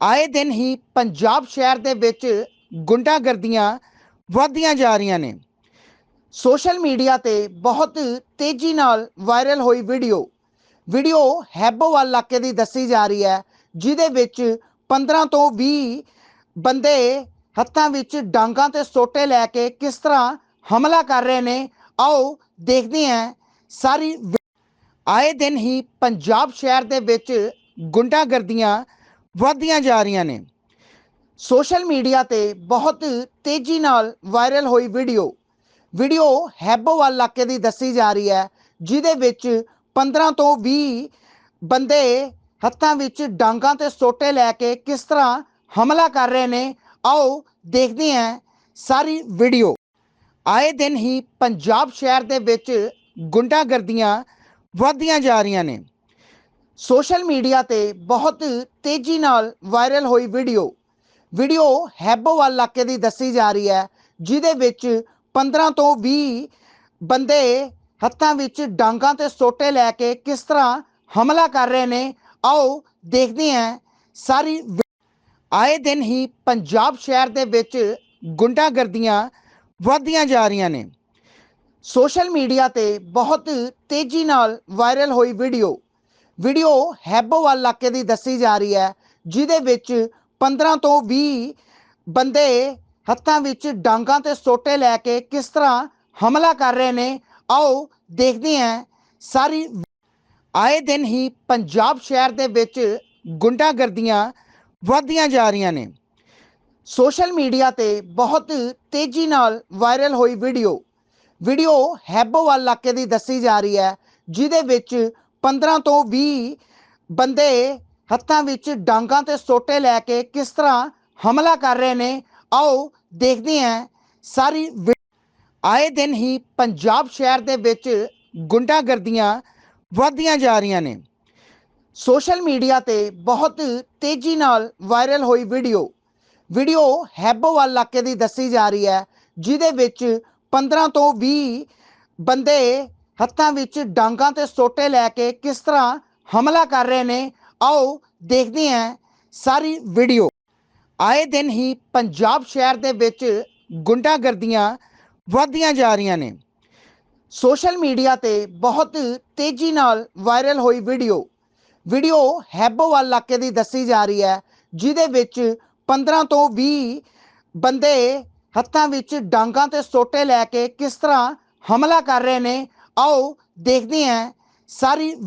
ਆਏ ਦਿਨ ਹੀ ਪੰਜਾਬ ਸ਼ਹਿਰ ਦੇ ਵਿੱਚ ਗੁੰਡਾਗਰਦੀਆਂ ਵਧਦੀਆਂ ਜਾ ਰਹੀਆਂ ਨੇ। ਸੋਸ਼ਲ ਮੀਡੀਆ ਤੇ ਬਹੁਤ ਤੇਜ਼ੀ ਨਾਲ ਵਾਇਰਲ ਹੋਈ ਵੀਡੀਓ। ਵੀਡੀਓ ਹੈਬੋਵਾਲ ਇਲਾਕੇ ਦੀ ਦੱਸੀ ਜਾ ਰਹੀ ਹੈ, ਜਿਹਦੇ ਵਿੱਚ 15 ਤੋਂ 20 ਬੰਦੇ ਹੱਥਾਂ ਵਿੱਚ ਡਾਂਗਾਂ ਤੇ ਸੋਟੇ ਲੈ ਕੇ ਕਿਸ ਤਰ੍ਹਾਂ ਹਮਲਾ ਕਰ ਰਹੇ ਨੇ, ਆਓ ਦੇਖਦੇ ਹਾਂ ਸਾਰੀ ਆਏ ਦਿਨ ਹੀ ਪੰਜਾਬ ਸ਼ਹਿਰ ਦੇ ਵਿੱਚ ਗੁੰਡਾਗਰਦੀਆਂ ਵਧਦੀਆਂ ਜਾ ਰਹੀਆਂ ਨੇ। ਸੋਸ਼ਲ ਮੀਡੀਆ ਤੇ ਬਹੁਤ ਤੇਜ਼ੀ ਨਾਲ ਵਾਇਰਲ ਹੋਈ ਵੀਡੀਓ। ਵੀਡੀਓ ਹੈਬੋਵਾਲ ਇਲਾਕੇ ਦੀ ਦੱਸੀ ਜਾ ਰਹੀ ਹੈ, ਜਿਹਦੇ ਵਿੱਚ 15 ਤੋਂ 20 ਬੰਦੇ ਹੱਥਾਂ ਵਿੱਚ ਡਾਂਗਾਂ ਤੇ ਸੋਟੇ ਲੈ ਕੇ ਕਿਸ ਤਰ੍ਹਾਂ ਹਮਲਾ ਕਰ ਰਹੇ ਨੇ, ਆਓ ਦੇਖਦੇ ਹਾਂ ਸਾਰੀ ਵੀਡੀਓ। ਆਏ ਦਿਨ ਹੀ ਪੰਜਾਬ ਸ਼ਹਿਰ ਦੇ ਵਿੱਚ ਗੁੰਡਾਗਰਦੀਆਂ ਵਧਦੀਆਂ ਜਾ ਰਹੀਆਂ ਨੇ। ਸੋਸ਼ਲ ਮੀਡੀਆ ਤੇ ਬਹੁਤ ਤੇਜ਼ੀ ਨਾਲ ਵਾਇਰਲ ਹੋਈ ਵੀਡੀਓ। ਵੀਡੀਓ ਹੈਬੋਵਾਲ ਇਲਾਕੇ ਦੀ ਦੱਸੀ ਜਾ ਰਹੀ ਹੈ, ਜਿਹਦੇ ਵਿੱਚ 15 ਤੋਂ 20 ਬੰਦੇ ਹੱਥਾਂ ਵਿੱਚ ਡਾਂਗਾਂ ਤੇ ਸੋਟੇ ਲੈ ਕੇ ਕਿਸ ਤਰ੍ਹਾਂ ਹਮਲਾ ਕਰ ਰਹੇ ਨੇ, ਆਓ ਦੇਖਦੇ ਹਾਂ। ਸਾਰੀ ਆਏ ਦਿਨ ਹੀ ਪੰਜਾਬ ਸ਼ਹਿਰ ਦੇ ਵਿੱਚ ਗੁੰਡਾਗਰਦੀਆਂ ਵਧਦੀਆਂ ਜਾ ਰਹੀਆਂ ਨੇ। ਸੋਸ਼ਲ ਮੀਡੀਆ ਤੇ ਬਹੁਤ ਤੇਜ਼ੀ ਨਾਲ ਵਾਇਰਲ ਹੋਈ ਵੀਡੀਓ। ਵੀਡੀਓ ਹੈਬੋਵਾਲ ਇਲਾਕੇ ਦੀ ਦੱਸੀ ਜਾ ਰਹੀ ਹੈ, ਜਿਹਦੇ ਵਿੱਚ 15 ਤੋਂ 20 ਬੰਦੇ ਹੱਥਾਂ ਵਿੱਚ ਡਾਂਗਾਂ ਤੇ ਸੋਟੇ ਲੈ ਕੇ ਕਿਸ ਤਰ੍ਹਾਂ ਹਮਲਾ ਕਰ ਰਹੇ ਨੇ, ਆਓ ਦੇਖਦੇ ਹਾਂ। ਸਾਰੀ ਆਏ ਦਿਨ ਹੀ ਪੰਜਾਬ ਸ਼ਹਿਰ ਦੇ ਵਿੱਚ ਗੁੰਡਾਗਰਦੀਆਂ ਵਧਦੀਆਂ ਜਾ ਰਹੀਆਂ ਨੇ। ਸੋਸ਼ਲ ਮੀਡੀਆ ਤੇ ਬਹੁਤ ਤੇਜ਼ੀ ਨਾਲ ਵਾਇਰਲ ਹੋਈ ਵੀਡੀਓ ਵੀਡੀਓ ਹੈਬੋਵਾਲ ਇਲਾਕੇ ਦੀ ਦੱਸੀ ਜਾ ਰਹੀ ਹੈ, ਜਿਹਦੇ ਵਿੱਚ 15 ਤੋਂ 20 ਬੰਦੇ ਹੱਥਾਂ ਵਿੱਚ ਡਾਂਗਾਂ ਤੇ ਸੋਟੇ ਲੈ ਕੇ ਕਿਸ ਤਰ੍ਹਾਂ ਹਮਲਾ ਕਰ ਰਹੇ ਨੇ, ਆਓ ਦੇਖਦੇ ਹਾਂ। ਸਾਰੀ ਵੀ- ਆਏ ਦਿਨ ਹੀ ਪੰਜਾਬ ਸ਼ਹਿਰ ਦੇ ਵਿੱਚ ਗੁੰਡਾਗਰਦੀਆਂ ਵਧਦੀਆਂ ਜਾ ਰਹੀਆਂ ਨੇ। ਸੋਸ਼ਲ ਮੀਡੀਆ ਤੇ ਬਹੁਤ ਤੇਜ਼ੀ ਨਾਲ ਵਾਇਰਲ ਹੋਈ ਵੀਡੀਓ। ਵੀਡੀਓ ਹੈਬੋਵਾਲ ਇਲਾਕੇ ਦੀ ਦੱਸੀ ਜਾ ਰਹੀ ਹੈ, ਜਿਹਦੇ ਵਿੱਚ 15 ਤੋਂ 20 ਬੰਦੇ ਹੱਥਾਂ ਵਿੱਚ ਡਾਂਗਾਂ ਤੇ ਸੋਟੇ ਲੈ ਕੇ ਕਿਸ ਤਰ੍ਹਾਂ ਹਮਲਾ ਕਰ ਰਹੇ ਨੇ, ਆਓ ਦੇਖਦੇ ਹਾਂ ਸਾਰੀ ਵੀਡੀਓ ਆਏ ਦਿਨ ਹੀ ਪੰਜਾਬ ਸ਼ਹਿਰ ਦੇ ਵਿੱਚ ਗੁੰਡਾਗਰਦੀਆਂ ਵਧਦੀਆਂ ਜਾ ਰਹੀਆਂ ਨੇ। ਸੋਸ਼ਲ ਮੀਡੀਆ ਤੇ ਬਹੁਤ ਤੇਜ਼ੀ ਨਾਲ ਵਾਇਰਲ ਹੋਈ ਵੀਡੀਓ ਵੀਡੀਓ ਹੈਬੋਵਾਲ ਇਲਾਕੇ ਦੀ ਦੱਸੀ ਜਾ ਰਹੀ ਹੈ, ਜਿਹਦੇ ਵਿੱਚ 15 ਤੋਂ 20 ਬੰਦੇ ਹੱਥਾਂ ਵਿੱਚ ਡਾਂਗਾਂ ਤੇ ਸੋਟੇ ਲੈ ਕੇ ਕਿਸ ਤਰ੍ਹਾਂ ਹਮਲਾ ਕਰ ਰਹੇ ਨੇ ਆਓ ਦੇਖਦੇ ਹਾਂ ਸਾਰੀ ਵੀ-